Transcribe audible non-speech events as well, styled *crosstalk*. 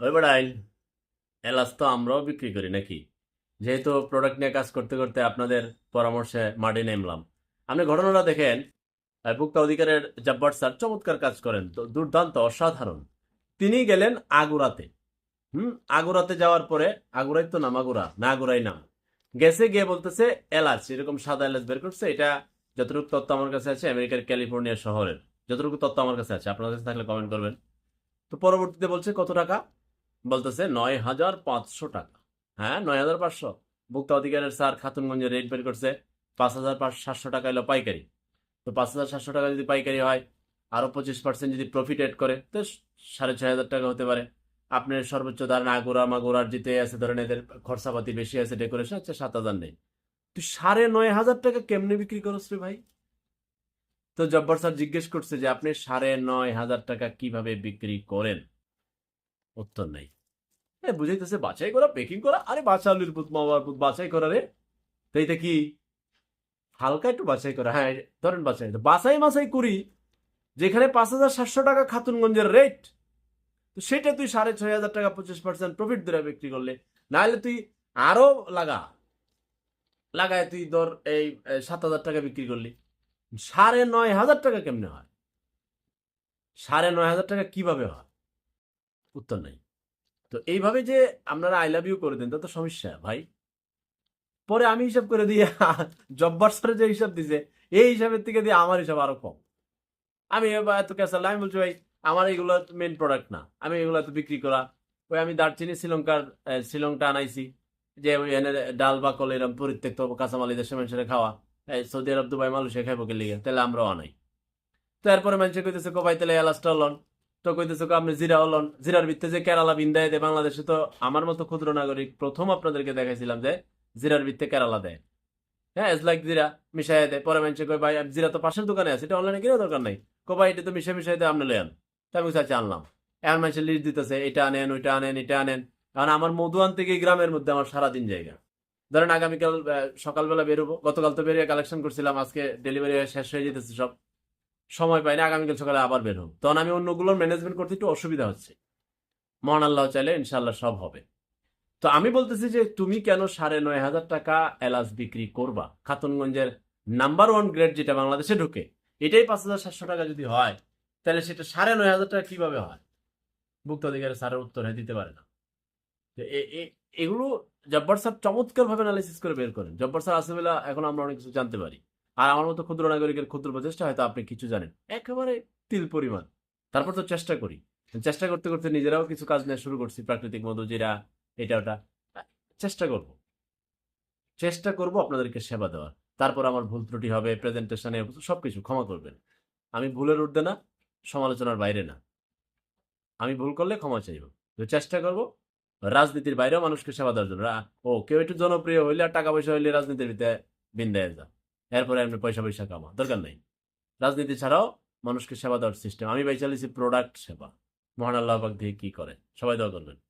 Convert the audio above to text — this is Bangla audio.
ওই এলাচ তো আমরাও বিক্রি করি নাকি? যেহেতু প্রোডাক্ট নিয়ে কাজ করতে করতে আপনাদের পরামর্শে মাটি নেমলাম। আপনি ঘটনাটা দেখেন ভোক্তা অধিকারের জব্বার স্যার চমৎকার কাজ করেন, তো দুর্দান্ত, অসাধারণ। তিনি গেলেন আগুরাতে। হুম, আগুরাতে যাওয়ার পরে, আগুরাই তো নাম আগুরা, না আগুরাই নাম। গেছে গিয়ে বলতেছে, এলাচ, এরকম সাদা এলাচ বের করছে, এটা যতটুকু তথ্য আমার কাছে আছে, আমেরিকার ক্যালিফোর্নিয়া শহরের। যতটুকু তথ্য আমার কাছে আছে আপনার কাছে থাকলে কমেন্ট করবেন। তো পরবর্তীতে বলছে, কত টাকা? বলতেছে নয় হাজার পাঁচশো টাকা। হ্যাঁ নয় হাজার পাঁচশো। ভোক্তা অধিকারের স্যার খাতুনগঞ্জে রেট বের করছে পাঁচ হাজার পাঁচ সাতশো টাকা এলো পাইকারি। তো পাঁচ হাজার সাতশো টাকা যদি পাইকারি হয় আরও পঁচিশ পার্সেন্ট যদি প্রফিট এড করে, তো সাড়ে ছয় হাজার টাকা হতে পারে। আপনার সর্বোচ্চ ধরেন আগুরা মাগুরার জিতে আছে, ধরেন এদের খরচাপাতি বেশি আছে ডেকোরেশন আচ্ছা সাত হাজার নেই। তুই সাড়ে নয় হাজার টাকা কেমনে বিক্রি করস রে ভাই? তো জব্বর স্যার জিজ্ঞেস করছে যে আপনি সাড়ে নয় হাজার টাকা কীভাবে বিক্রি করেন? উত্তর নাই। এ বুঝাইতেছে, বাছাই করা পেকিং করা, আরে বাচ্চালুর পুত মামার পুত বাছাই করা রে। তো কি? হালকা একটু বাছাই করা। হ্যাঁ ধরেন বাছাই। বাছাই মাছাই করি, যেখানে পাঁচ হাজার সাতশো টাকা খাতুনগঞ্জের রেট তো সেটা তুই সাড়ে ছয় হাজার টাকা পঁচিশ পার্সেন্ট প্রফিট ধরে বিক্রি করলে। নাহলে তুই আরও লাগা, লাগায় তুই ধর এই সাত হাজার টাকা বিক্রি করলি। সাড়ে নয় হাজার টাকা কেমনে হয়? সাড়ে নয় হাজার টাকা কীভাবে হয়? উত্তর নাই। তো এইভাবে যে আপনারা আই লাভ ইউ করে দেন, তা তো সমস্যা ভাই। পরে আমি হিসাব করে দিয়ে *laughs* জব্বার স্যারের যে হিসাব দিছে, এই হিসাবের থেকে দিয়ে আমার হিসাব আরও কম। আমি এত ক্যাসাল আমি বলছি, ভাই, আমার এগুলো মেন প্রোডাক্ট না। আমি এগুলো তো বিক্রি করা। ওই আমি দারচিনি শ্রীলঙ্কার শ্রীলঙ্কা আনাইছি, যে ওই এনে ডাল বা কল এরকম পরিত্যক্ত কাঁচামাল দেশের মানুষের খাওয়া। সৌদি আরব, দুবাই, মালয়েশিয়া খাইবো কে লিগে, তাহলে আমরাও আনাই। তো এরপরে মানুষে কইতেছে, কো ভাই, তাহলে এলাচটা লন। তো কইতেছে আপনি জিরা লন জিরার ভিত্তে যে কেরালা বিন্দায় দেয়, বাংলাদেশে তো আমার মতো ক্ষুদ্র নাগরিক প্রথম আপনাদেরকে দেখাইছিলাম যে জিরার ভিত্তে কেরালা দেয়। হ্যাঁ ইটস লাইক জিরা মিশাই দেয়। পরে মানুষে কই ভাই, জিরা তো পাশের দোকানে আছে, এটা অনলাইনে কিনা দরকার নাই। কো ভাই, এটা তো মিশে মিশাই দেয়, আপনি লেন তাই আমি চাচ্ছি আনলাম। এখন মানুষের লিস্ট দিতেছে, এটা আনেন, ওইটা আনেন, এটা আনেন। কারণ আমার মধু আনতে গিয়ে গ্রামের মধ্যে আমার সারাদিন জায়গা। ধরেন আগামীকাল সকালবেলা বেরোবো। গতকাল তো বেরিয়ে কালেকশন করছিলাম, আজকে ডেলিভারি শেষ হয়ে যেতেছে সব। সময় পাই না আগামীকাল সকালে আবার বের হব। তখন আমি অন্যগুলোর ম্যানেজমেন্ট করতে একটু অসুবিধা হচ্ছে। মহান আল্লাহ চাইলে ইনশাল্লাহ সব হবে। তো আমি বলতেছি যে তুমি কেন সাড়ে নয় হাজার টাকা এলাচ বিক্রি করবা? খাতুনগঞ্জের নাম্বার ওয়ান গ্রেড যেটা বাংলাদেশে ঢুকে, এটাই পাঁচ হাজার সাতশো টাকা যদি হয়, তাহলে সেটা সাড়ে নয় হাজার টাকা কীভাবে হয়? ভুক্ত অধিকারের স্যারের উত্তর হয়ে, দিতে পারে না। এগুলো জব্বার স্যার চমৎকার ভাবে অ্যানালাইসিস করে বের করেন। জব্বার স্যার আসবেলা এখন আমরা অনেক কিছু জানতে পারি। আর আমার মতো ক্ষুদ্র নাগরিকের ক্ষুদ্র প্রচেষ্টা হয়তো আপনি কিছু জানেন। একেবারে তিল পরিমাণ। তারপর তো চেষ্টা করি। চেষ্টা করতে করতে নিজেরাও কিছু কাজ নেওয়া শুরু করছি, প্রাকৃতিক মধু যেটা এটা ওটা। চেষ্টা করব। চেষ্টা করব আপনাদেরকে সেবা দেওয়ার। তারপর আমার ভুল ত্রুটি হবে প্রেজেন্টেশনে সবকিছু ক্ষমা করবেন। আমি ভুলের ঊর্ধ্বে না, সমালোচনার বাইরে না। আমি ভুল করলে ক্ষমা চাইব। চেষ্টা করব রাজনীতির বাইরেও মানুষকে সেবা দেওয়ার জন্য। ও, কেউ একটু জনপ্রিয় হইলে আর টাকা পয়সা হইলে রাজনীতির ভিতরে বিন্দায় যা এরপরে আপনি পয়সা পয়সা কামা দরকার নাই। রাজনীতি ছাড়াও মানুষকে সেবা দেওয়ার সিস্টেম আমি বাই চালিয়েছি প্রোডাক্ট সেবা। মহান আল্লাহবাক দিয়ে কি করে? সবাই দোয়া করবেন।